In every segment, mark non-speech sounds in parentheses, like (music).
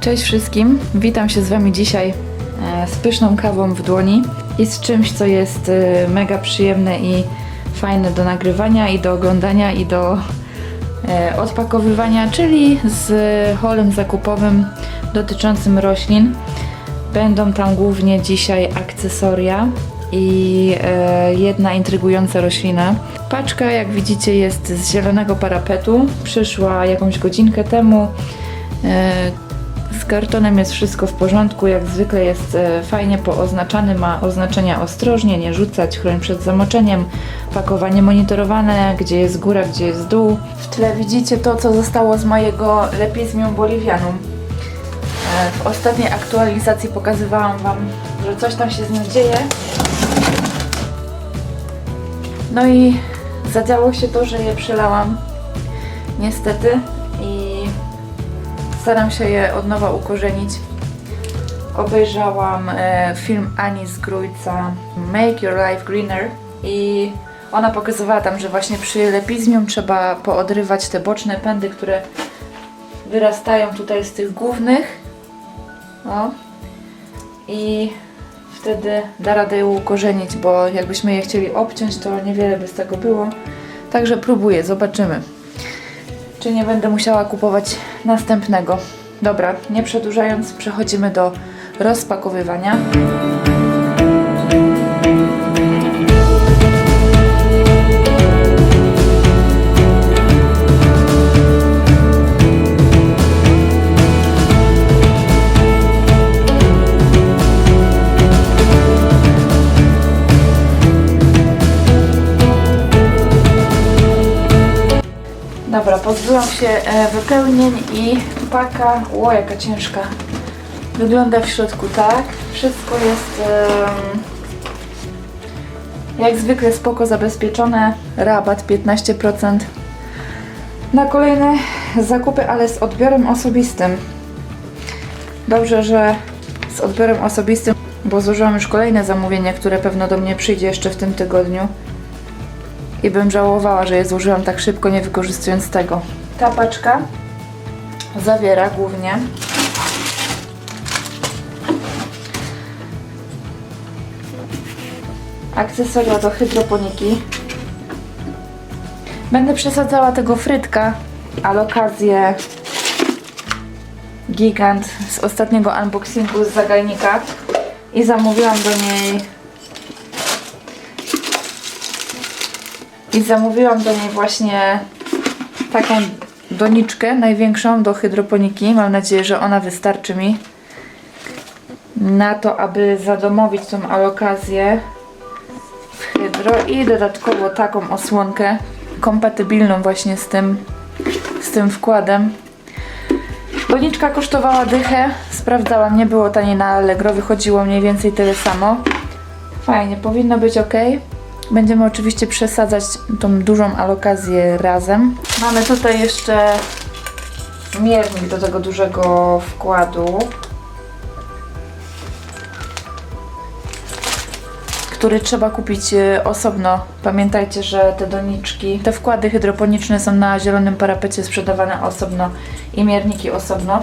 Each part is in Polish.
Cześć wszystkim, witam się z Wami dzisiaj e, z pyszną kawą w dłoni i z czymś, co jest e, mega przyjemne i fajne do nagrywania i do oglądania i do e, odpakowywania, czyli z holem zakupowym dotyczącym roślin. Będą tam głównie dzisiaj akcesoria i jedna intrygująca roślina. Paczka, jak widzicie, jest z zielonego parapetu. Przyszła jakąś godzinkę temu. Kartonem jest wszystko w porządku, jak zwykle jest e, fajnie pooznaczany, ma oznaczenia ostrożnie, nie rzucać, chroń przed zamoczeniem, pakowanie monitorowane, gdzie jest góra, gdzie jest dół. W tle widzicie to, co zostało z mojego Lepizmium bolivianum. E, W ostatniej aktualizacji pokazywałam Wam, że coś tam się z nim dzieje. No i zadziało się to, że je przelałam. Niestety. Staram się je od nowa ukorzenić. Obejrzałam e, film Ani z Grójca Make Your Life Greener i ona pokazywała tam, że właśnie przy lepizmium trzeba poodrywać te boczne pędy, które wyrastają tutaj z tych głównych. O. I wtedy da radę je ukorzenić, bo jakbyśmy je chcieli obciąć, to niewiele by z tego było. Także próbuję, zobaczymy. Czy nie będę musiała kupować następnego. Dobra, nie przedłużając, przechodzimy do rozpakowywania. Pozbyłam się e, wypełnień i paka. Ło, jaka ciężka. Wygląda w środku tak. Wszystko jest jak zwykle spoko zabezpieczone. Rabat 15% na kolejne zakupy, ale z odbiorem osobistym. Dobrze, że z odbiorem osobistym, bo złożyłam już kolejne zamówienie, które pewno do mnie przyjdzie jeszcze w tym tygodniu. I bym żałowała, że je złożyłam tak szybko, nie wykorzystując tego. Ta paczka zawiera głównie akcesoria do hydroponiki. Będę przesadzała tego frytka, ale okazję gigant z ostatniego unboxingu z zagajnika i zamówiłam do niej I zamówiłam do niej właśnie taką doniczkę największą do hydroponiki. Mam nadzieję, że ona wystarczy mi na to, aby zadomowić tą alokazję w hydro i dodatkowo taką osłonkę kompatybilną właśnie z tym, z tym wkładem. Doniczka kosztowała dychę, sprawdzałam, nie było taniej na Allegro, wychodziło mniej więcej tyle samo. Fajnie, powinno być ok. Będziemy oczywiście przesadzać tą dużą alokazję razem. Mamy tutaj jeszcze miernik do tego dużego wkładu, który trzeba kupić e, osobno. Pamiętajcie, że te doniczki, te wkłady hydroponiczne są na zielonym parapecie sprzedawane osobno i mierniki osobno.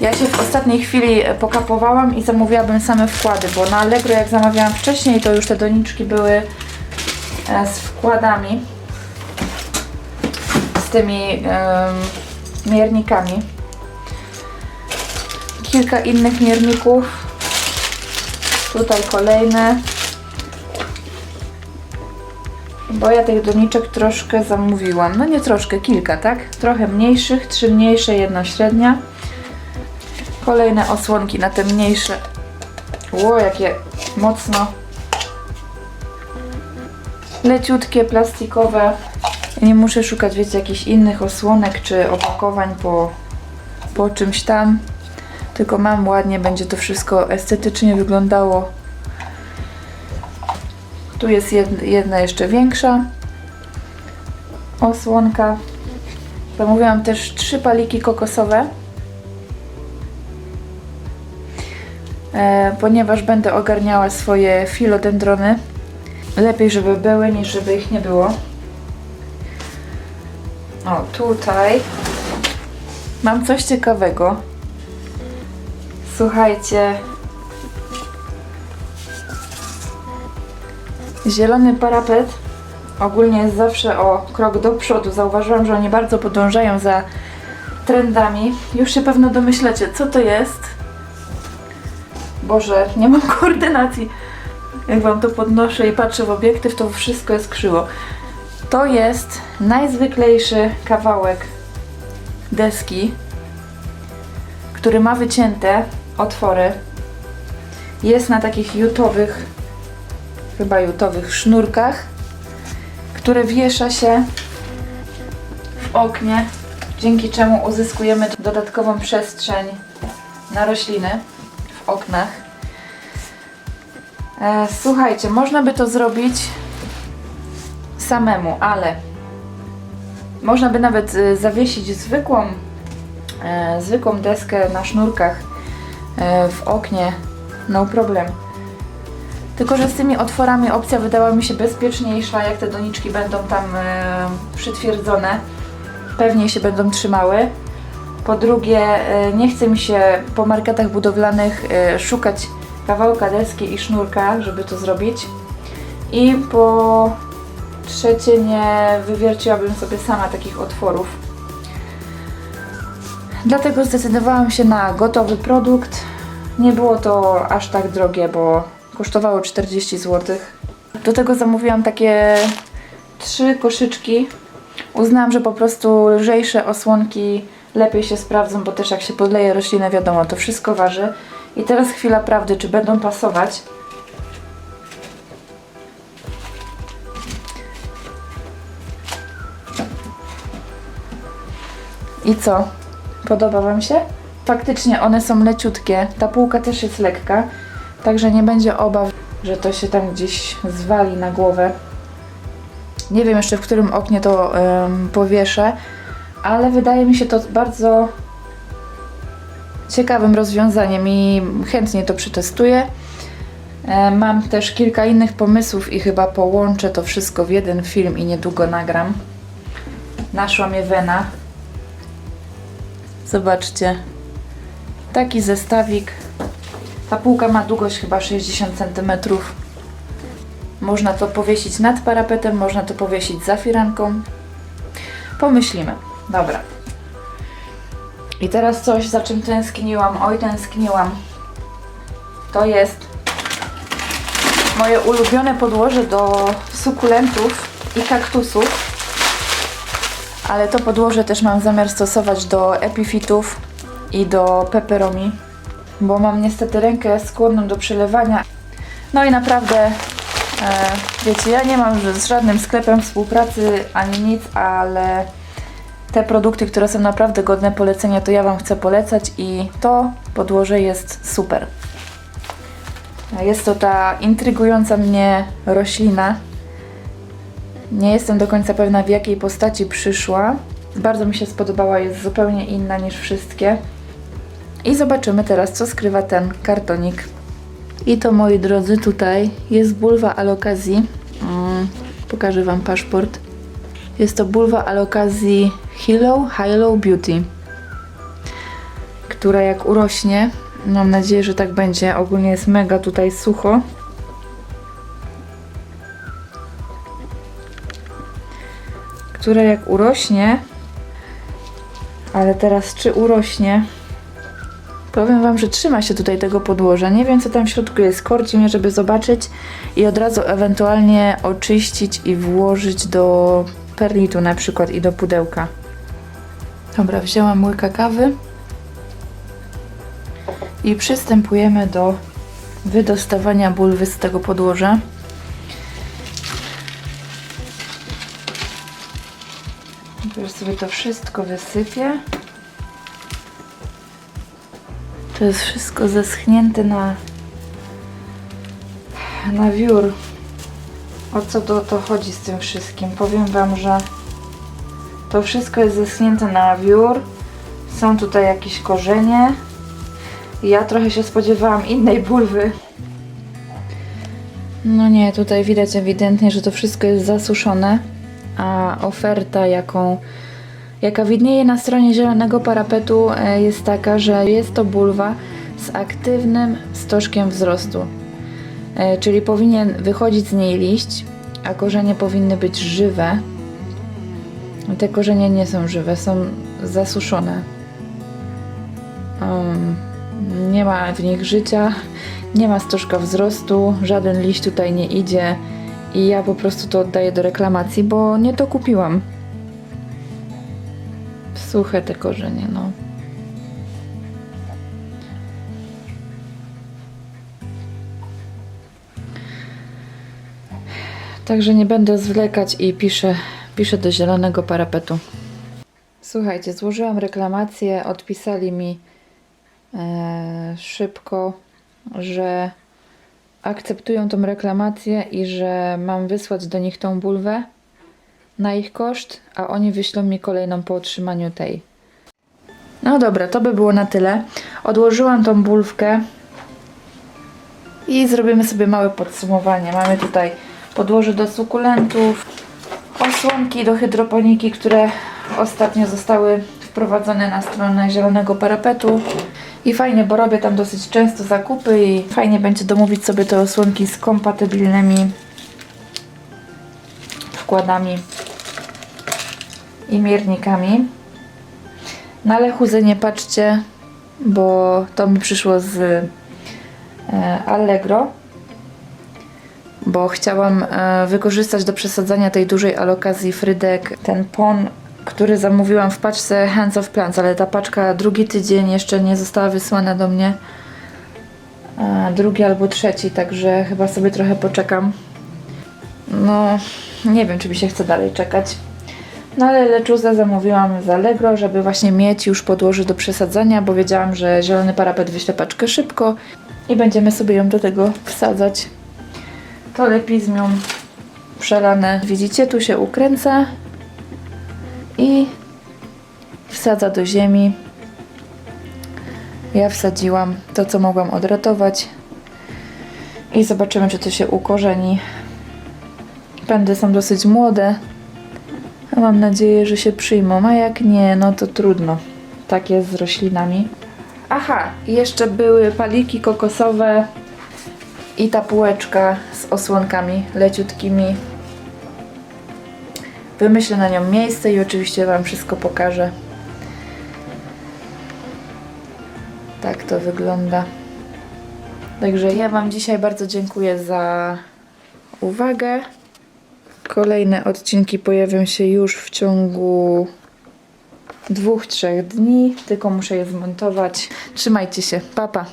Ja się w ostatniej chwili e, pokapowałam i zamówiłabym same wkłady, bo na Allegro jak zamawiałam wcześniej, to już te doniczki były z wkładami, z tymi em, miernikami. Kilka innych mierników. Tutaj kolejne. Bo ja tych doniczek troszkę zamówiłam. No nie troszkę, kilka, tak? Trochę mniejszych, trzy mniejsze, jedna średnia. Kolejne osłonki na te mniejsze. Ło, jakie mocno leciutkie, plastikowe. Nie muszę szukać, wiecie, jakichś innych osłonek czy opakowań po, po czymś tam. Tylko mam ładnie, będzie to wszystko estetycznie wyglądało. Tu jest jed- jedna jeszcze większa osłonka. Zamówiłam też trzy paliki kokosowe. Ponieważ będę ogarniała swoje filodendrony. Lepiej, żeby były, niż żeby ich nie było. O, tutaj mam coś ciekawego. Słuchajcie. Zielony parapet ogólnie jest zawsze o krok do przodu. Zauważyłam, że oni bardzo podążają za trendami. Już się pewno domyślacie, co to jest. Boże, nie mam (laughs) koordynacji. Jak wam to podnoszę i patrzę w obiektyw, to wszystko jest krzywo. To jest najzwyklejszy kawałek deski, który ma wycięte otwory. Jest na takich jutowych, chyba jutowych sznurkach, które wiesza się w oknie, dzięki czemu uzyskujemy dodatkową przestrzeń na rośliny oknach. E, słuchajcie, można by to zrobić samemu, ale można by nawet e, zawiesić zwykłą, e, zwykłą deskę na sznurkach e, w oknie, no problem. Tylko, że z tymi otworami opcja wydała mi się bezpieczniejsza, jak te doniczki będą tam e, przytwierdzone, pewniej się będą trzymały. Po drugie, e, nie chce mi się po marketach budowlanych e, szukać kawałka deski i sznurka, żeby to zrobić. I po trzecie, nie wywierciłabym sobie sama takich otworów. Dlatego zdecydowałam się na gotowy produkt. Nie było to aż tak drogie, bo kosztowało 40 zł. Do tego zamówiłam takie trzy koszyczki. Uznałam, że po prostu lżejsze osłonki lepiej się sprawdzą, bo też jak się podleje roślinę, wiadomo, to wszystko waży. I teraz chwila prawdy, czy będą pasować. I co? Podoba Wam się? Faktycznie one są leciutkie. Ta półka też jest lekka, także nie będzie obaw, że to się tam gdzieś zwali na głowę. Nie wiem jeszcze w którym oknie to powieszę, ale wydaje mi się to bardzo ciekawym rozwiązaniem i chętnie to przetestuję. E, Mam też kilka innych pomysłów i chyba połączę to wszystko w jeden film i niedługo nagram. Naszła mnie wena. Zobaczcie. Taki zestawik. Ta półka ma długość chyba 60 cm. Można to powiesić nad parapetem, można to powiesić za firanką. Pomyślimy. Dobra. I teraz coś, za czym tęskniłam. Oj, tęskniłam. To jest moje ulubione podłoże do sukulentów i kaktusów. Ale to podłoże też mam zamiar stosować do epifitów i do peperomi, bo mam niestety rękę skłonną do przelewania. No i naprawdę, e, wiecie, ja nie mam z żadnym sklepem współpracy ani nic, ale te produkty, które są naprawdę godne polecenia, to ja Wam chcę polecać i to podłoże jest super. Jest to ta intrygująca mnie roślina. Nie jestem do końca pewna w jakiej postaci przyszła. Bardzo mi się spodobała, jest zupełnie inna niż wszystkie. I zobaczymy teraz, co skrywa ten kartonik. I to, moi drodzy, tutaj jest bulwa alokazji. Mm, pokażę Wam paszport. Jest to bulwa alokazji Hilo Hilo Beauty, która jak urośnie, mam nadzieję, że tak będzie, ogólnie jest mega tutaj sucho. Która jak urośnie, ale teraz czy urośnie, Powiem Wam, że trzyma się tutaj tego podłoża. Nie wiem, co tam w środku jest. Korci mnie, żeby zobaczyć i od razu ewentualnie oczyścić i włożyć do perlitu na przykład i do pudełka. Dobra, wzięłam łyka kawy i przystępujemy do wydostawania bulwy z tego podłoża. Teraz sobie to wszystko wysypię. To jest wszystko zeschnięte na, na wiór. O co to, to chodzi z tym wszystkim? Powiem Wam, że to wszystko jest zeschnięte na wiór. Są tutaj jakieś korzenie. Ja trochę się spodziewałam innej bulwy. No nie, tutaj widać ewidentnie, że to wszystko jest zasuszone, a oferta, jaką jaka widnieje na stronie zielonego parapetu e, jest taka, że jest to bulwa z aktywnym stożkiem wzrostu. E, czyli powinien wychodzić z niej liść, a korzenie powinny być żywe. Te korzenie nie są żywe, są zasuszone. Um, nie ma w nich życia, nie ma stożka wzrostu, żaden liść tutaj nie idzie i ja po prostu to oddaję do reklamacji, bo nie to kupiłam. Suche te korzenie, no. Także nie będę zwlekać i piszę, piszę do zielonego parapetu. Słuchajcie, złożyłam reklamację, odpisali mi e, szybko, że akceptują tą reklamację i że mam wysłać do nich tą bulwę na ich koszt, a oni wyślą mi kolejną po otrzymaniu tej. No dobra, to by było na tyle. Odłożyłam tą bulwkę i zrobimy sobie małe podsumowanie. Mamy tutaj podłoże do sukulentów, osłonki do hydroponiki, które ostatnio zostały wprowadzone na stronę zielonego parapetu. I fajnie, bo robię tam dosyć często zakupy i fajnie będzie domówić sobie te osłonki z kompatybilnymi wkładami i miernikami. Na lechuzę nie patrzcie, bo to mi przyszło z e, Allegro bo chciałam e, wykorzystać do przesadzania tej dużej alokazji frydek ten pon, który zamówiłam w paczce Hands of Plants, ale ta paczka drugi tydzień jeszcze nie została wysłana do mnie. E, drugi albo trzeci, także chyba sobie trochę poczekam. No, nie wiem, czy mi się chce dalej czekać. No ale leczuzę zamówiłam z Allegro, żeby właśnie mieć już podłoże do przesadzania, bo wiedziałam, że zielony parapet wyśle paczkę szybko i będziemy sobie ją do tego wsadzać. To lepizmium przelane. Widzicie, tu się ukręca i wsadza do ziemi. Ja wsadziłam to, co mogłam odratować i zobaczymy, czy to się ukorzeni. Pędy są dosyć młode, a mam nadzieję, że się przyjmą, a jak nie, no to trudno. Tak jest z roślinami. Aha, jeszcze były paliki kokosowe i ta półeczka z osłonkami leciutkimi. Wymyślę na nią miejsce i oczywiście Wam wszystko pokażę. Tak to wygląda. Także ja Wam dzisiaj bardzo dziękuję za uwagę. Kolejne odcinki pojawią się już w ciągu dwóch, trzech dni. Tylko muszę je zmontować. Trzymajcie się. Pa, pa.